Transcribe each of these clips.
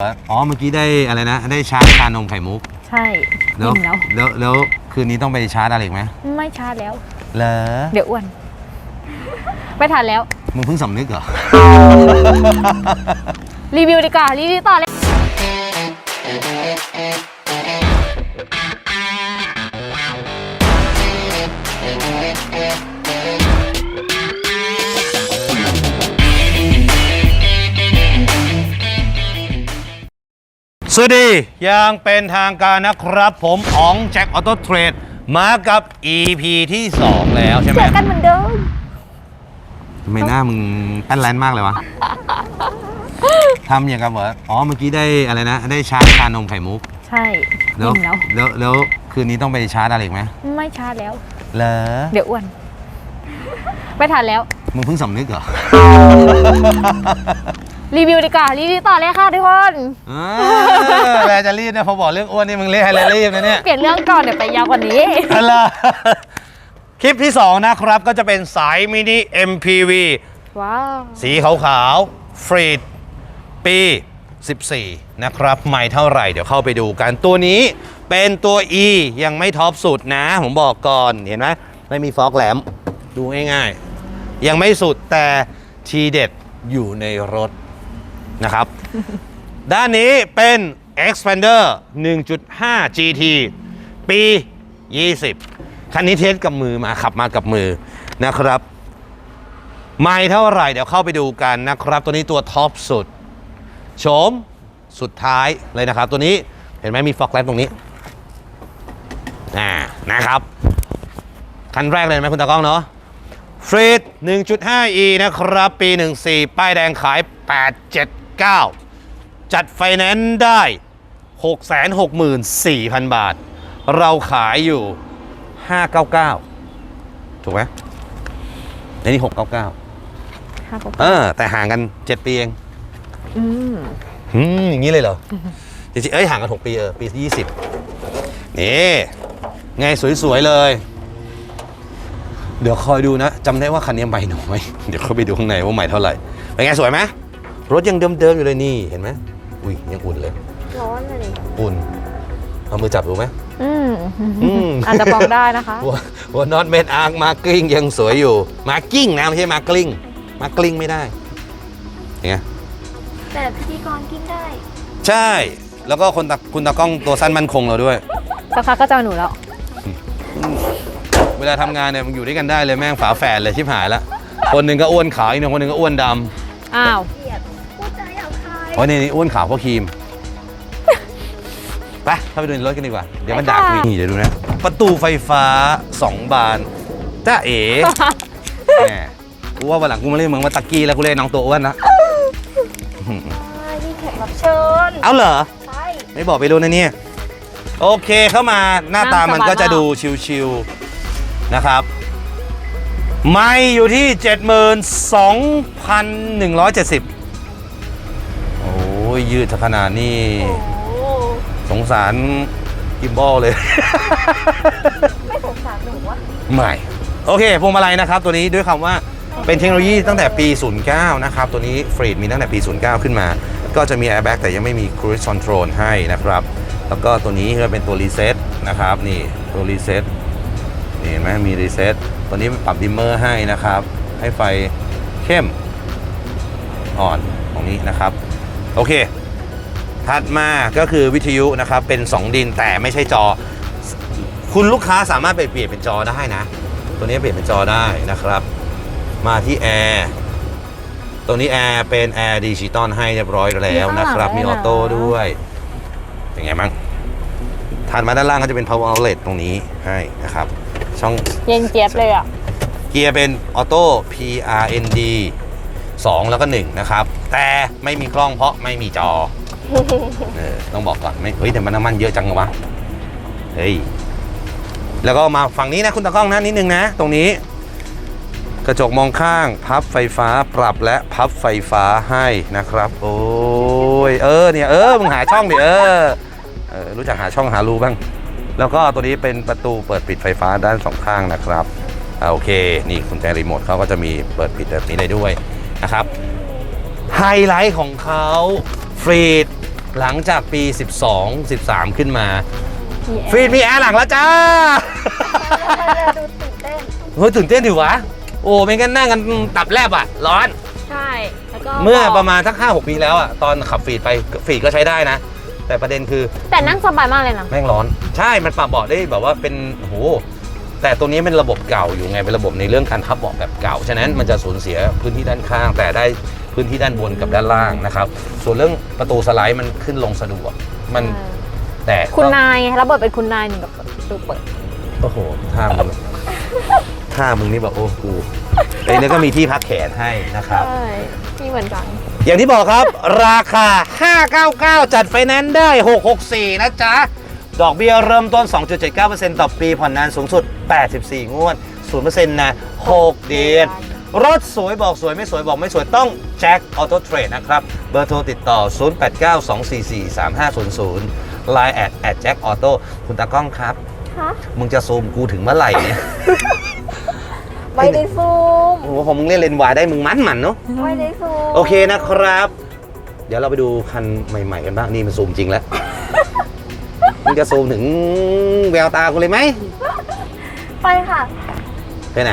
อ๋อเมื่อกี้ได้อะไรนะ ได้ชาร์จชานมไข่มุก ใช่แล้วอิ่มแล้ว แล้วแล้วคืนนี้ต้องไปชาร์จอะไรอีกไหมไม่ชาร์จแล้ว เหรอเดี๋ยวอ้วน ไม่ทันแล้ว มึงเพิ่งสำนึกเหรอ รีวิวดีกว่ารีวิวต่อเลย สวัสดียังเป็นทางการนะครับ ผมอ๋องแจ็คออโต้เทรดมากับ EP ที่ 2 แล้วใช่ไหมเจอกันเหมือนเดิมทำไมหน้ามึงแป้นแลนมากเลยวะ ทำอย่างกับเหรออ๋อ เมื่อกี้ได้อะไรนะ ได้ชาร์จชานมไข่มุก ใช่แล้วอิ่มแล้ว แล้วแล้วคืนนี้ต้องไปชาร์จอะไรอีกไหมไม่ชาร์จแล้ว เหรอ เดี๋ยวอ้วน ไม่ทันแล้ว มึงเพิ่งสำนึกเหรอ รีวิวดีกว่ารีวิวต่อเลยค่ะทุกคนเออแลจะรีบนะพอบอกเรื่องอ้วนนี่มึงเรียกอะไรรีบนะเนี่ยเปลี่ยนเรื่องก่อนเดี๋ยวไปยาวกว่านี้อะไรคลิปที่ 2 นะครับก็จะเป็นสายมินิ MPV ว้าวสีขาวๆฟรีดปี 14 นะครับ ไม่เท่าไหร่เดี๋ยวเข้าไปดูกัน ตัวนี้เป็นตัว E ยังไม่ท็อปสุดนะ ผมบอกก่อนเห็นไหมไม่มีฟอกแหลมดูง่ายๆ ยังไม่สุดแต่ทีเด็ดอยู่ในรถ นะครับ ด้านนี้เป็น Expander 1.5 GT ปี 20 คันนี้เทสกับมือมาขับมากับมือนะครับ ไม่เท่าไหร่เดี๋ยวเข้าไปดูกันนะครับ ตัวนี้ตัวท็อปสุดโฉมสุดท้ายเลยนะครับ ตัวนี้เห็นไหมมีฟอกแลมตรงนี้อ่านะครับ คันแรกเลยไหมคุณตากล้องเนาะฟรีด 1.5e นะครับ ปี 14 ป้ายแดงขาย 87 879จัดไฟแนนซ์ได้ 664,000 บาท เราขายอยู่ 599 ถูกไหมในนี้ 699ห้าหกเออแต่ห่างกัน 7 ปีเองอืมหืมอย่างนี้เลยเหรอ จริงๆ เอ้ยห่างกัน 6 ปีเออ ปี 20 นี่ไงสวย ๆ เลย เดี๋ยวคอยดูนะจำได้ว่าคันนี้ใบน้อย เดี๋ยวเข้าไปดูข้างในว่าใหม่เท่าไหร่ เป็นไงสวยไหม รถยังเดิมๆอยู่เลยนี่เห็นไหมอุ้ยยังอุ่นเลยร้อนเลยอุ่นเอามือจับดูไหมอืมอืมอาจจะบอกได้นะคะหัวหัวนอนเมนอาร์มาร์กิ้งยังสวยอยู่ มาร์กิ้งนะไม่ใช่มาร์กลิ้งมาร์กลิ้งไม่ได้ยังไงแต่พิธีกรกินได้ ใช่ แล้วก็คนตะคุณตากล้องตัวสั้นมั่นคงเราด้วยสักพักก็จะเอาหนูแล้วเวลาทำงานเนี่ยมันอยู่ด้วยกันได้เลยแม่งฝาแฝดเลยชิบหายละคนหนึ่งก็อ้วนขาวอีกหนึ่งคนหนึ่งก็อ้วนดอ้าวำโอ้ยนี่นี่อ้วนขาวเพราะครีม ไปเข้าไปดูในรถกันดีกว่า เดี๋ยวมันดักไปค่ะนี่เดี๋ยวดูนะ ประตูไฟฟ้า 2 บานจ้าเอ๋แหมกูว่าวันหลังกูมาเล่นเมืองมาตะกี้แล้วกูเล่นน้องตัวอ้วนนะ นี่แขกรับเชิญเอาเหรอ ใช่ ไม่บอกไปดูนะเนี่ย โอเคเข้ามาหน้าตามันก็จะดูชิวๆนะครับ ไม่อยู่ที่ 72,170โอ้ ยยืดขนาดนี้ สงสารกิมบอลเลย ไม่สงสารหนูวะไม่ โอเคพวงมาลัยนะครับตัวนี้ด้วยคำว่าเป็นเทคโนโลยีตั้งแต่ปี 09 นะครับ ตัวนี้ฟรีดมีตั้งแต่ปี 09 ขึ้นมา ก็จะมี airbag แต่ยังไม่มี cruise control ให้นะครับ แล้วก็ตัวนี้ก็เป็นตัวรีเซ็ตนะครับ นี่ตัวรีเซ็ตนี่เห็นไหมมีรีเซ็ตตัวนี้ปรับดิมเมอร์ให้นะครับ ให้ไฟเข้มอ่อนตรงนี้นะครับ โอเค ถัดมาก็คือวิทยุนะครับ เป็น 2 ดินแต่ไม่ใช่จอ คุณลูกค้าสามารถไปเปลี่ยนเป็นจอได้นะ ตัวนี้เปลี่ยนเป็นจอได้นะครับ มาที่แอร์ตัวนี้แอร์เป็นแอร์ดิจิตอลให้เรียบร้อยแล้วนะครับ มีออโต้ด้วยเป็นไงบ้างถัดมาด้านล่างก็จะเป็น power outlet ตรงนี้ให้นะครับ ช่องเย็นเจี๊ยบเลยอะ เกียร์เป็นออโต้ PRND 2 แล้วก็ 1 นะครับ แต่ไม่มีกล้องเพราะไม่มีจอเออต้องบอกก่อนไม่เฮ้ยแต่มันน้ำมันเยอะจังวะเฮ้ยแล้วก็มาฝั่งนี้นะคุณตากล้องนะนิดนึงนะ ตรงนี้ กระจกมองข้าง พับไฟฟ้าปรับและพับไฟฟ้าให้นะครับ โอ้ยเออเนี่ยเออมึงหาช่องดิเออเออรู้จักหาช่องหารูบ้าง แล้วก็ตัวนี้เป็นประตูเปิดปิดไฟฟ้าด้านสองข้างนะครับอ่าโอเค นี่กุญแจรีโมทเขาก็จะมีเปิดปิดแบบนี้ได้ด้วยนะครับ ไฮไลท์ของเขาฟรีดหลังจากปี 12 13 ขึ้นมามีแอฟีดร์มีแอร์หลังแล้วจ้าดูตื่นเต้นเฮ้ยตื่นเต้นถือวะ โอ้ไม่งั้นนั่งกันตับแลบอะ ร้อน ใช่ แล้วก็เมื่อประมาณสักห้าหกปีแล้วอะ ตอนขับฟีดไปฟีดก็ใช้ได้นะ แต่ประเด็นคือ แต่นั่งสบายมากเลยนะ แม่งร้อน ใช่ มันปรับเบาะได้แบบว่าเป็นโอ้โหแต่ตัวนี้เป็นระบบเก่าอยู่ไงเป็นระบบในเรื่องการพับเบาะแบบเก่า ฉะนั้นมันจะสูญเสียพื้นที่ด้านข้างแต่ได้ พื้นที่ด้านบนกับด้านล่างนะครับ ส่วนเรื่องประตูสไลด์มันขึ้นลงสะดวกมันแต่ก็คุณนายระเบิดเป็นคุณนายหนึ่งกับประตูเปิดโอ้โหท่ามึงท่ามึงนี่แบบโอ้กูแต่เนี่ยก็มีที่พักแขนให้นะครับใช่นี่เหมือนกันอย่างที่บอกครับ ราคา 599 จัดไฟแนนซ์ได้ 664 นะจ๊ะ ดอกเบี้ยเริ่มต้น 2.79%ต่อปีผ่อนนานสูงสุด 84 งวด 0%นะ 6 เดือน รถสวยบอกสวยไม่สวยบอกไม่สวยต้อง แจ็คออโต้เทรดนะครับ เบอร์โทรติดต่อ 0892443500 Line แอดแอดแจ็คออโต้คุณตากล้องครับฮะมึงจะซูมกูถึงเมื่อไหร่เนี่ย ไม่ได้ซูม โอ้โหพอมึงเล่นเลนส์วายได้มึงมันมันเนาะ ไม่ได้ซูม โอเคนะครับ เดี๋ยวเราไปดูคันใหม่ๆกันบ้าง นี่มันซูมจริงแล้ว มึงจะซูมถึงแววตากูเลยไหม ไปค่ะ ไปไหน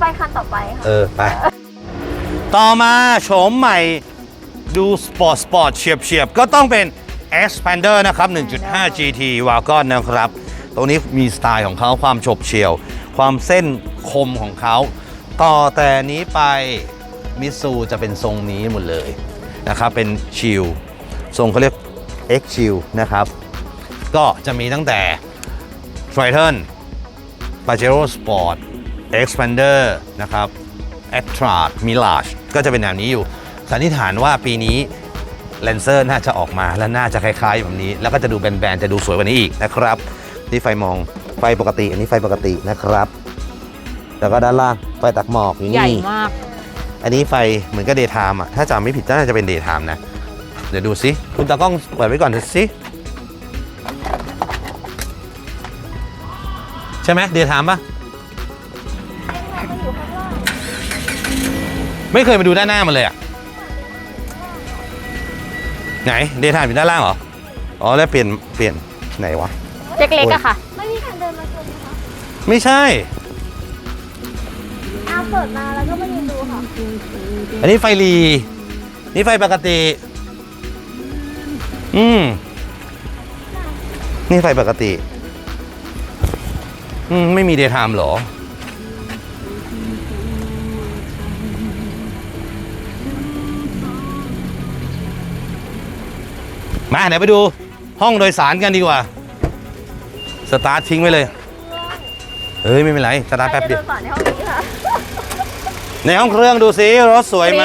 ไปคันต่อไปค่ะ เออ ไป ต่อมาโฉมใหม่ดูสปอร์ตสปอร์ตเฉียบเฉียบๆก็ต้องเป็น Expander นะครับ 1.5 GT Wagon นะครับ ตรงนี้มีสไตล์ของเขาความฉบเฉี่ยว ความเส้นคมของเขา ต่อแต่นี้ไปมิซูจะเป็นทรงนี้หมดเลยนะครับ เป็นชิลทรงเขาเรียก X Chill นะครับ ก็จะมีตั้งแต่ Triton Pajero Sport Expander นะครับ a c t r a Mirage ก็จะเป็นแนวนี้อยู่ สันนิษฐานว่าปีนี้ Lancer น่าจะออกมาและน่าจะคล้ายๆแบบนี้ แล้วก็จะดูแบนๆจะดูสวยกว่านี้อีกนะครับนี่ไฟมองไฟปกติ อันนี้ไฟปกตินะครับ แล้วก็ด้านล่างไฟตักหมอกอยู่ใหญ่นี่มาก อันนี้ไฟเหมือนกับเดย์ไทม์อะถ้าจำไม่ผิดน่าจะเป็นเดย์ไทม์นะ เดี๋ยวดูสิคุณตากล้องเปิดไว้ก่อนเถอะสิใช่ไหมเดย์ไทม์ปะ ไม่เคยมาดูด้านหน้ามันเลยอะไหนเดย์ไทม์อยู่ด้านล่างเหรอ อ๋อแล้วเปลี่ยนเปลี่ยนไหนวะ เล็กๆอะค่ะ ไม่มีใครเดินมาชมนะคะไม่ใช่อาเปิดมาแล้วก็มายืนดูค่ะ อันนี้ไฟรีนี่ไฟปกติ อืม นี่ไฟปกติ อืม ไม่มีเดย์ไทม์เหรอ มาเดี๋ยวไปดูห้องโดยสารกันดีกว่า สตาร์ททิ้งไว้เลย เฮ้ย ไม่เป็นไร สตาร์ทแป๊บเดียวใครจะเดินผ่านในห้องนี้ค่ะ ในห้องเครื่องดูสิรถสวยไหม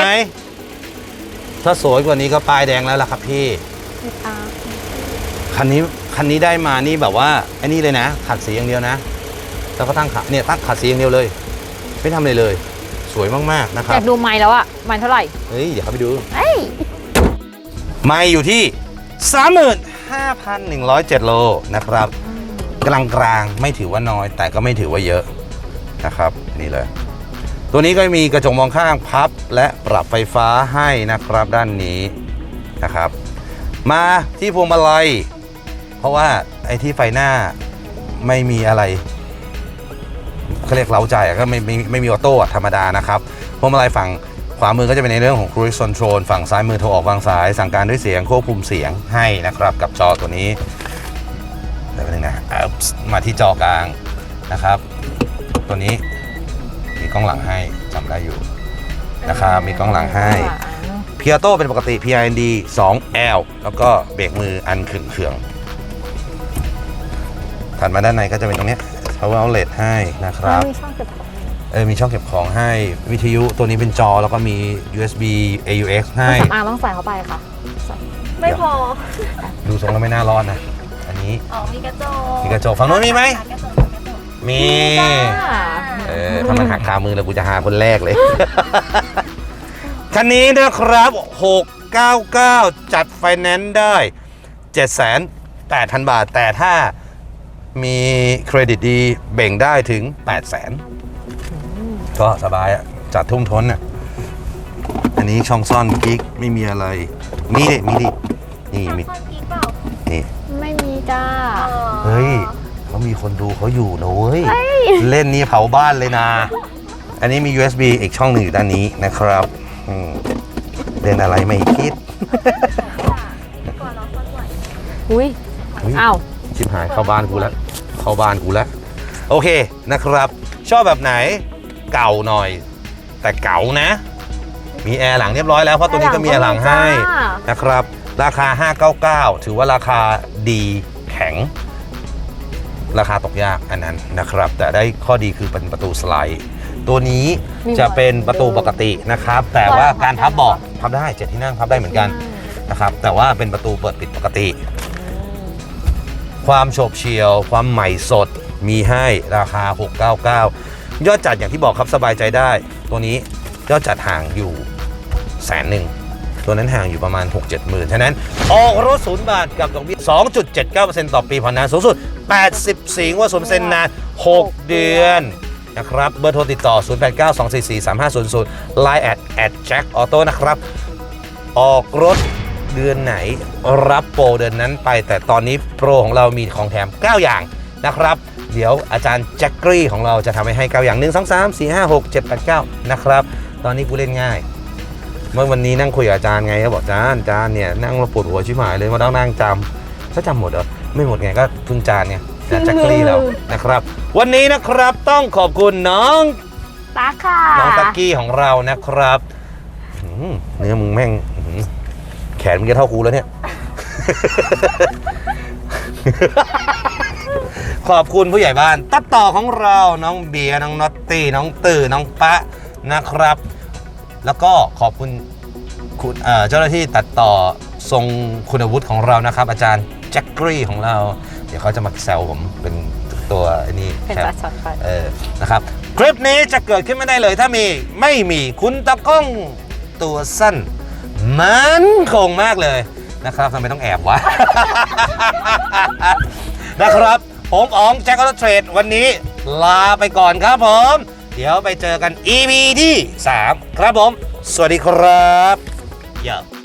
ถ้าสวยกว่านี้ก็ป้ายแดงแล้วล่ะครับพี่ คันนี้คันนี้ได้มานี่แบบว่าไอ้นี่เลยนะ ขัดสีอย่างเดียวนะ แล้วก็ตั้งขัดเนี่ยตั้งขัดสีอย่างเดียวเลย ไม่ทำอะไรเลย สวยมากๆนะคอรับยากดูไม้แล้วอะไม้เท่าไหร่ เฮ้ยเดี๋ยวเข้าไปดู เอ้ย ไม่อยู่ที่ 35,107 โลนะครับกลางๆไม่ถือว่าน้อย แต่ก็ไม่ถือว่าเยอะนะครับ นี่เลย ตัวนี้ก็มีกระจกมองข้างพับและปรับไฟฟ้าให้นะครับด้านนี้นะครับ มาที่พวงมาลัย เพราะว่าไอ้ที่ไฟหน้าไม่มีอะไรเขาเรียกเล้าใจก็ไม่ไม่ไม่มีออโต้ธรรมดานะครับพวงมาลัยฝั่ง ขวามือก็จะเป็นในเรื่องของ cruise control ฝั่งซ้ายมือโทรออกวางสาย สั่งการด้วยเสียงควบคุมเสียงให้นะครับ กับจอตัวนี้เดี๋ยวแป๊บนึงนะมาที่จอกลางนะครับ ตัวนี้มีกล้องหลังให้จำได้อยู่นะครับมีกล้องหลังให้เพียโต้เป็นปกติ PIND 2L แล้วก็เบรกมืออันขึงเขืองถัดมาด้านในก็จะเป็นตรงนี้ power outlet ให้นะครับมีช่องเก็บของ เออมีช่องเก็บของให้วิทยุตัวนี้เป็นจอแล้วก็มี USB AUX ให้เครื่องสำอางต้องใส่เข้าไปค่ะใส่ไม่พอ ดูทรงแล้วไม่น่ารอดนะ อันนี้ อ๋อ มีกระจกมีกระจกฝั่งโน้นมีไหม กระจกกระจกมีอ่าเออถ้ามันหักคามือแล้วกูจะหาคนแรกเลย คันนี้นะครับ 699 จัดไฟแนนซ์ได้ 7,800บาท แต่ถ้ามีเครดิตดีเบ่งได้ถึง 800,000 ก็สบายอะจัดทุ่มท้นอะอันนี้ช่องซ่อนกิ๊กไม่มีอะไร มีดิมีดินี่นี่มีคอนพีคเปล่านี่ ไม่มีจ้าอ๋อเฮ้ยเขามีคนดูเขาอยู่นะเว้ย เล่นนี่เผาบ้านเลยนะ อันนี้มี USB อีกช่องหนึ่งอยู่ด้านนี้นะครับอืมเล่นอะไรไม่คิดก่อนเราคนไหวอุ้ยอุ๊ย อ้าว ชิบหายเข้าบ้านกูแล้ว เข้าบ้านกูแล้ว โอเคนะครับ ชอบแบบไหน เก่าหน่อย แต่เก่านะ มีแอร์หลังเรียบร้อยแล้วเพราะตัวนี้ก็มีแอร์หลังให้จ้านะครับ ราคา 599 ถือว่าราคาดีแข็ง ราคาตกยากอันนั้นนะครับ แต่ได้ข้อดีคือเป็นประตูสไลด์ตัวนี้จะเป็นประตูปกตินะครับ แต่ว่าการพับเบาะพับได้เจ็ดที่นั่งพับได้เหมือนกันนะครับ แต่ว่าเป็นประตูเปิดปิดปกติ ความโฉบเฉี่ยว ความใหม่สดมีให้ราคา 699 ยอดจัดอย่างที่บอกครับสบายใจได้ ตัวนี้ยอดจัดห่างอยู่แสนหนึ่งตัวนั้นห่างอยู่ประมาณ 6 7หมื่นฉะนั้น ออกรถศูนย์บาทกับดอกเบี้ย 2.79%ต่อปีผ่อนนานสูงสุด80สิงว่าสมเซ็นนาน 6 เดือนนะครับ เบอร์โทรติดต่อ 0892443500 Line แอดแอดแจ็คออโต้นะครับ ออกรถเดือนไหนรับโปรเดือนนั้นไป แต่ตอนนี้โปรของเรามีของแถม 9 อย่างนะครับ เดี๋ยวอาจารย์แจ็คกรีของเราจะทำให้ให้9อย่าง 1 2 3 4 5 6 7 8 9 นะครับ ตอนนี้กูเล่นง่าย เมื่อวันนี้นั่งคุยกับอาจารย์ไงก็บอกอาจารย์อาจารย์เนี่ยนั่งมาปวดหัวชิบหายเลยมาต้องนั่งจำก็จำหมดเหรอไม่หมดไงก็เพึ่งจานไงอาจารย์แจ็คกรีเรานะครับ วันนี้นะครับต้องขอบคุณน้องตาค่ะน้องตักกี้ของเรานะครับหืมเนื้อมึงแม่งหืมแขนมึงจะเท่ากูแล้วเนี่ย ขอบคุณผู้ใหญ่บ้าน ตัดต่อของเราน้องเบียร์น้องน็อตตี้น้องตื่น้องปะนะครับ แล้วก็ขอบคุณคุณเอ่อเจ้าหน้าที่ตัดต่อทรงคุณวุฒิของเรานะครับ อาจารย์แจ็คกรีของเรา เดี๋ยวเขาจะมาแซวผมเป็นตัวไอ้นี่เป็นแชปลาร์ช็อตไป เออ นะครับ คลิปนี้จะเกิดขึ้นไม่ได้เลยถ้ามี ไม่มีคุณตะกล้องตัวสั้น มันคงมากเลยนะครับทำไมต้องแอบวะ นะครับ ผมอ๋องแจ็คออเทรดวันนี้ลาไปก่อนครับผม เดี๋ยวไปเจอกัน EP ที่ 3 ครับผม สวัสดีครับเยอะ